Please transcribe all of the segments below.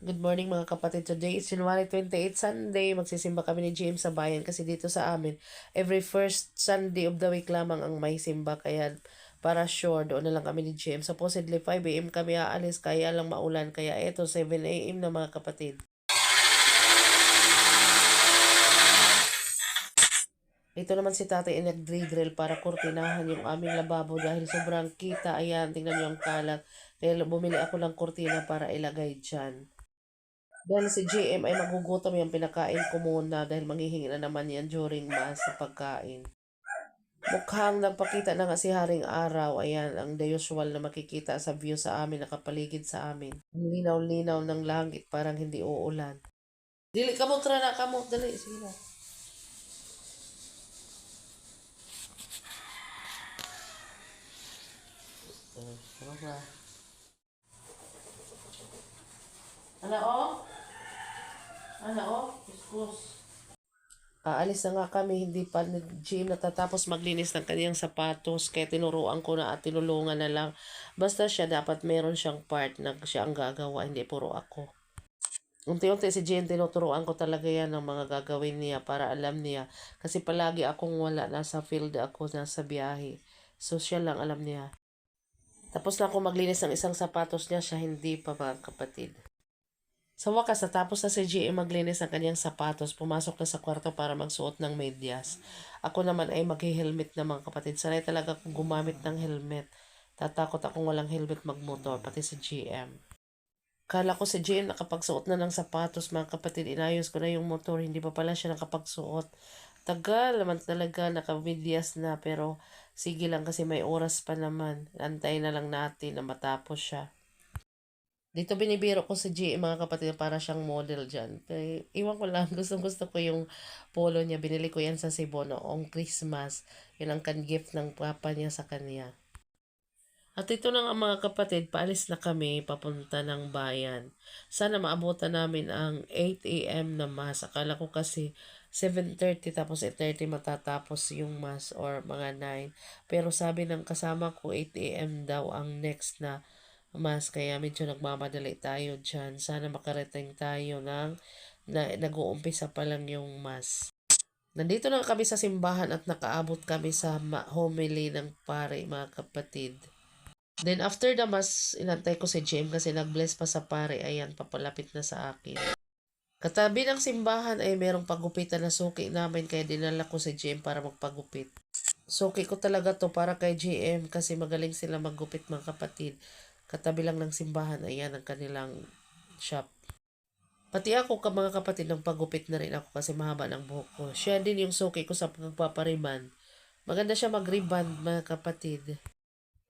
Good morning mga kapatid. Today is January 28, Sunday. Magsisimba kami ni James sa bayan kasi dito sa amin, every first Sunday of the week lamang ang may simba. Kaya para sure, doon na lang kami ni James. Supposedly 5 a.m. kami aalis, kaya lang maulan. Kaya eto, 7 a.m. na mga kapatid. Ito naman si tatay ay nag-drill para kurtinahan yung aming lababo dahil sobrang kita. Ayan, tingnan niyo ang kalat. Kaya bumili ako ng kurtina para ilagay dyan. Dahil si GM ay magugutom yung pinakain ko muna dahil manghihingi na naman yan during mass sa pagkain. Mukhang nagpakita na nga si Haring Araw. Ayan, ang the usual na makikita sa view sa amin, nakapaligid sa amin. Linaw-linaw ng langit, parang hindi uulan. Dili, kamot ra na, kamot, dali, sige na. Ano? Ano, oh? Ano, oh? Kuskus. Aalis na nga kami, hindi pa Jim natatapos maglinis ng kanyang sapatos, kaya tinuruan ko na at tinulungan na lang. Basta siya, dapat meron siyang part na siya ang gagawa, hindi puro ako. Unti-unti si Jim, tinuturuan ko talaga yan ng mga gagawin niya para alam niya. Kasi palagi akong wala, nasa field ako, nasa biyahe. So siya lang alam niya. Tapos na ako maglinis ng isang sapatos niya, siya hindi pa mga kapatid. Sa wakas, natapos na si GM maglinis ng kanyang sapatos, pumasok na sa kwarto para magsuot ng medyas. Ako naman ay mag-helmet na mga kapatid. Sanay talaga akong gumamit ng helmet. Tatakot akong walang helmet magmotor, pati si GM. Kala ko si GM nakapagsuot na ng sapatos, mga kapatid. Inayos ko na yung motor, hindi pa pala siya nakapagsuot. Tagal naman talaga, nakamedyas na, pero sige lang kasi may oras pa naman. Antay na lang natin na matapos siya. Dito binibiro ko si G, mga kapatid, para siyang model dyan. Iwan ko lang, gusto gusto ko yung polo niya. Binili ko yan sa Cebu noong Christmas. Yun ang kan gift ng papa niya sa kanya. At ito na nga mga kapatid, paalis na kami papunta ng bayan. Sana maabutan namin ang 8 a.m. na mass. Akala ko kasi 7.30 tapos 8.30 matatapos yung mass or mga 9. Pero sabi ng kasama ko 8 a.m. daw ang next na mas kaya medyo nagmamadali tayo dyan. Sana makarating tayo ng na, nag-uumpisa pa lang yung mas. Nandito na kami sa simbahan at nakaabot kami sa homily ng pare mga kapatid. Then after the mass, inantay ko si Jim kasi nag-bless pa sa pare. Ayan, papalapit na sa akin. Katabi ng simbahan ay merong pagupitan na suki namin kaya dinala ko si Jim para magpagupit. Suki ko talaga to para kay GM kasi magaling sila maggupit mga kapatid. Katabi lang ng simbahan, ayan ang kanilang shop. Pati ako ka mga kapatid ng pagupit na rin ako kasi mahaba ng buhok ko. Siya din yung suki ko sa pagpapariban. Maganda siya mag-reband mga kapatid.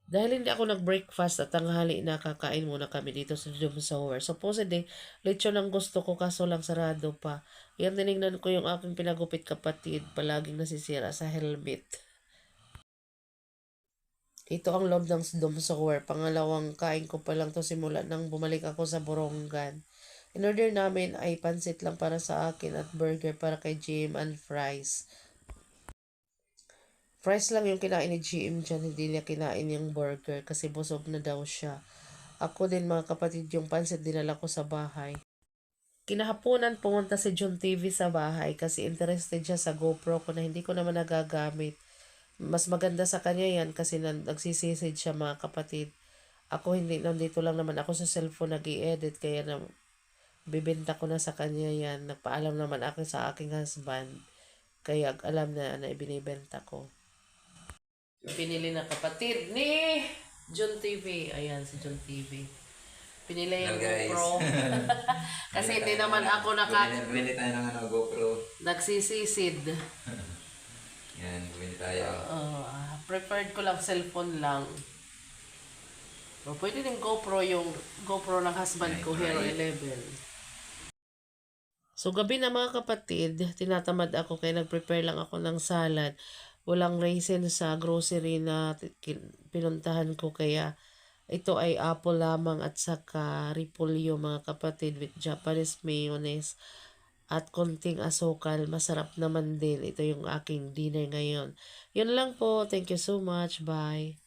Dahil hindi ako nag-breakfast at tanghali na kakain muna kami dito sa Dome Sower. Supposedly, lechon ang gusto ko kaso lang sarado pa. Yan tinignan ko yung aking pinagupit kapatid. Palaging nasisira sa helmet. Ito ang loob ng Dome Sower. Pangalawang kain ko pa lang to simula nang bumalik ako sa Borongan. In order namin ay pansit lang para sa akin at burger para kay Jim and fries. Fries lang yung kinain ni GM dyan, hindi niya kinain yung burger kasi busog na daw siya. Ako din mga kapatid, yung pansit dinala ko sa bahay. Kinahaponan pumunta si John TV sa bahay kasi interested siya sa GoPro ko na hindi ko naman nagagamit. Mas maganda sa kanya yan kasi nagsisisid siya mga kapatid. Ako hindi, nandito lang naman ako sa cellphone nag edit kaya na bibenta ko na sa kanya yan. Nagpaalam naman ako sa aking husband. Kaya alam na na ibinibenta ko. Pinili na kapatid ni John TV. Ayan, si John TV. Pinili yung guys. GoPro. Kasi hindi naman ako naka Bumili tayo ng ano, GoPro. nagsisisid. Yan, bumili tayo. Uh, preferred ko lang cellphone lang. O, pwede din GoPro yung GoPro ng husband ko, Hero 11. So, gabi na mga kapatid, tinatamad ako kaya nag-prepare lang ako ng salad. Walang raisin sa grocery na pinuntahan ko kaya ito ay apple lamang at saka repolyo mga kapatid with Japanese mayonnaise at konting asukal. Masarap naman din. Ito yung aking dinner ngayon. Yun lang po. Thank you so much. Bye.